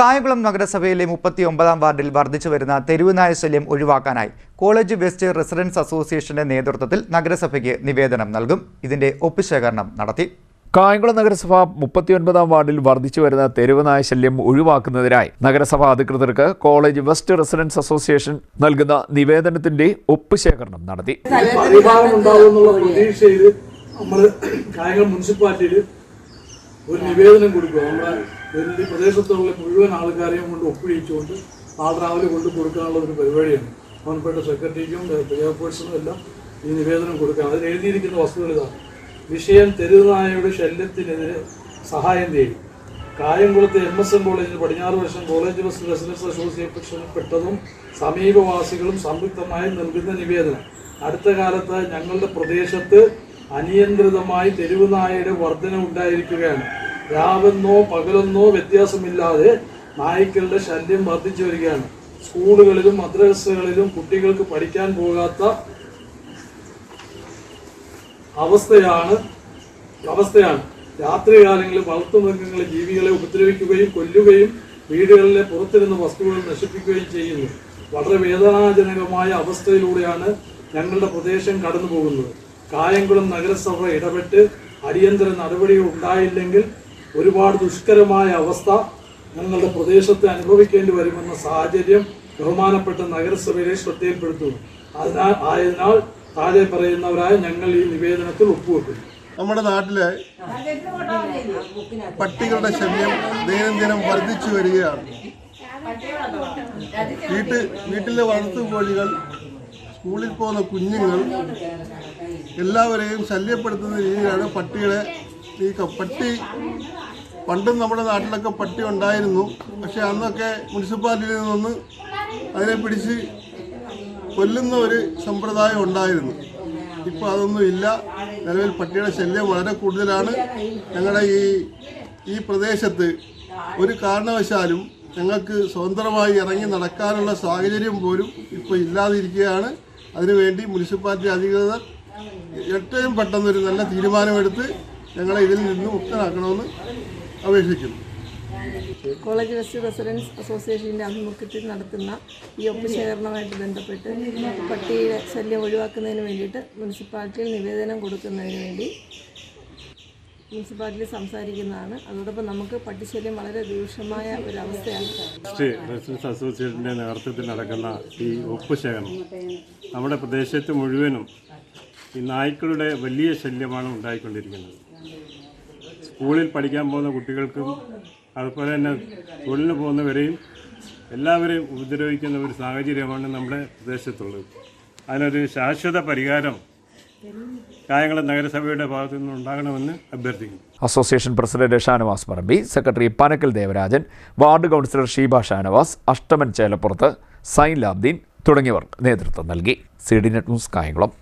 കായംകുളം നഗരസഭയിലെ മുപ്പത്തി ഒമ്പതാം വാർഡിൽ വർദ്ധിച്ചു വരുന്ന തെരുവുനായ ശല്യം ഒഴിവാക്കാനായി കോളേജ് വെസ്റ്റ് റെസിഡൻസ് അസോസിയേഷന്റെ നേതൃത്വത്തിൽ നഗരസഭയ്ക്ക് നിവേദനം നൽകും. ഇതിന്റെ ഒപ്പുശേഖരണം നടത്തി. കായംകുളം നഗരസഭ മുപ്പത്തിയൊൻപതാം വാർഡിൽ വർദ്ധിച്ചു വരുന്ന തെരുവനായ ശല്യം ഒഴിവാക്കുന്നതിനായി നഗരസഭാ അധികൃതർക്ക് കോളേജ് വെസ്റ്റ് റെസിഡൻസ് അസോസിയേഷൻ നൽകുന്ന നിവേദനത്തിന്റെ ഒപ്പുശേഖരണം നടത്തി. നമ്മൾ കായംകുളം മുനിസിപ്പാലിറ്റിയിൽ ഒരു നിവേദനം കൊടുക്കുക. നമ്മുടെ വലിയ പ്രദേശത്തുള്ള മുഴുവൻ ആൾക്കാരെയും കൊണ്ട് ഒപ്പിടിച്ചുകൊണ്ട് ആൾ രാവിലെ കൊണ്ട് കൊടുക്കാനുള്ള ഒരു പരിപാടിയാണ്. ബഹുമാനപ്പെട്ട സെക്രട്ടറിക്കും ചെയർപേഴ്സണും എല്ലാം ഈ നിവേദനം കൊടുക്കുക. അതിൽ എഴുതിയിരിക്കുന്ന വസ്തുതകൾ ഇതാണ്. വിഷയം തെരുവുനായയുടെ ശല്യത്തിനെതിരെ സഹായം തേടി. കായംകുളത്തെ എം എസ് എൻ കോളേജിൽ പടിഞ്ഞാറ് വർഷം കോളേജ് ബസ് റെസിഡൻസ് അസോസിയേഷനിൽപ്പെട്ടതും സമീപവാസികളും സംയുക്തമായി നൽകുന്ന നിവേദനം. അടുത്ത കാലത്ത് ഞങ്ങളുടെ പ്രദേശത്ത് അനിയന്ത്രിതമായി തെരുവുനായയുടെ വർധന ഉണ്ടായിരിക്കുകയാണ്. രാവെന്നോ പകലെന്നോ വ്യത്യാസമില്ലാതെ നായ്ക്കളുടെ ശല്യം വർദ്ധിച്ചു വരികയാണ്. സ്കൂളുകളിലും മദ്രസകളിലും കുട്ടികൾക്ക് പഠിക്കാൻ പോകാത്ത അവസ്ഥയാണ് അവസ്ഥയാണ്. രാത്രികാലങ്ങളിൽ വളർത്തുമൃഗങ്ങളെ ജീവികളെ ഉപദ്രവിക്കുകയും കൊല്ലുകയും വീടുകളിലെ പുറത്തിരുന്ന വസ്തുക്കൾ നശിപ്പിക്കുകയും ചെയ്യുന്നു. വളരെ വേദനാജനകമായ അവസ്ഥയിലൂടെയാണ് ഞങ്ങളുടെ പ്രദേശം കടന്നു പോകുന്നത് കായംകുളം നഗരസഭ ഇടപെട്ട് അടിയന്തര നടപടികൾ ഉണ്ടായില്ലെങ്കിൽ ഒരുപാട് ദുഷ്കരമായ അവസ്ഥ ഞങ്ങളുടെ പ്രദേശത്ത് അനുഭവിക്കേണ്ടി വരുമെന്ന സാഹചര്യം ബഹുമാനപ്പെട്ട നഗരസഭയിലെ ശ്രദ്ധയിൽപ്പെടുത്തുന്നു. അതിനാൽ ആയതിനാൽ താഴെ പറയുന്നവരായ ഞങ്ങൾ ഈ നിവേദനത്തിൽ ഒപ്പുവെക്കുന്നു. നമ്മുടെ നാട്ടിലെ പട്ടികളുടെ ശല്യം ദൈനംദിനം വർദ്ധിച്ചു വരികയാണ്. വീട്ടിൽ വീട്ടിലെ വളർത്തു കോഴികൾ സ്കൂളിൽ പോകുന്ന കുഞ്ഞുങ്ങൾ എല്ലാവരെയും ശല്യപ്പെടുത്തുന്ന രീതിയിലാണ് പട്ടികളെ ഈ പട്ടി പണ്ടും നമ്മുടെ നാട്ടിലൊക്കെ പട്ടി ഉണ്ടായിരുന്നു. പക്ഷെ അന്നൊക്കെ മുനിസിപ്പാലിറ്റിയിൽ നിന്ന് അതിനെ പിടിച്ച് കൊല്ലുന്ന ഒരു സമ്പ്രദായം ഉണ്ടായിരുന്നു. ഇപ്പോൾ അതൊന്നും ഇല്ല. നിലവിൽ പട്ടിയുടെ ശല്യം വളരെ കൂടുതലാണ്. ഞങ്ങളുടെ ഈ ഈ പ്രദേശത്ത് ഒരു കാരണവശാലും ഞങ്ങൾക്ക് സ്വതന്ത്രമായി ഇറങ്ങി നടക്കാനുള്ള സാഹചര്യം പോലും ഇപ്പോൾ ഇല്ലാതിരിക്കുകയാണ്. അതിനുവേണ്ടി മുനിസിപ്പാലിറ്റി അധികൃതർ ഏറ്റവും പെട്ടെന്നൊരു നല്ല തീരുമാനമെടുത്ത് ഞങ്ങളെ ഇതിൽ നിന്ന് മുക്തനാക്കണമെന്ന് അപേക്ഷിക്കുന്നു. കോളേജ് വെസ്റ്റ് റെസിഡൻസ് അസോസിയേഷന്റെ ആഭിമുഖ്യത്തിൽ നടത്തുന്ന ഈ ഒപ്പുശേഖരണവുമായിട്ട് ബന്ധപ്പെട്ട് പട്ടിയുടെ ശല്യം ഒഴിവാക്കുന്നതിന് വേണ്ടിയിട്ട് മുനിസിപ്പാലിറ്റിയിൽ നിവേദനം കൊടുക്കുന്നതിന് വേണ്ടി മുനിസിപ്പാലിറ്റിയിൽ സംസാരിക്കുന്നതാണ്. അതോടൊപ്പം നമുക്ക് പട്ടിശല്യം വളരെ രൂക്ഷമായ ഒരവസ്ഥയാണ്. വെസ്റ്റ് റെസിഡൻസ് അസോസിയേഷന്റെ നേതൃത്വത്തിൽ നടക്കുന്ന ഈ ഒപ്പ് ശേഖരണം നമ്മുടെ പ്രദേശത്ത് മുഴുവനും ഈ നായ്ക്കളുടെ വലിയ ശല്യമാണ് ഉണ്ടായിക്കൊണ്ടിരിക്കുന്നത്. സ്കൂളിൽ പഠിക്കാൻ പോകുന്ന കുട്ടികൾക്കും അതുപോലെ തന്നെ തൊഴിലിന് പോകുന്നവരെയും എല്ലാവരെയും ഉപദ്രവിക്കുന്ന ഒരു സാഹചര്യമാണ് നമ്മുടെ പ്രദേശത്തുള്ളത്. അതിനൊരു ശാശ്വത പരിഹാരം കായംകുളം നഗരസഭയുടെ ഭാഗത്തു നിന്ന് ഉണ്ടാകണമെന്ന് അഭ്യർത്ഥിക്കുന്നു. Association president Shanavas Parambi secretary Panakkal Devarajan ward councillor Sheeba Shanavas Ashtaman Chelappurath Zain Labdeen തുടങ്ങിയവർ നേതൃത്വം നൽകി. C D net news Kayamkulam.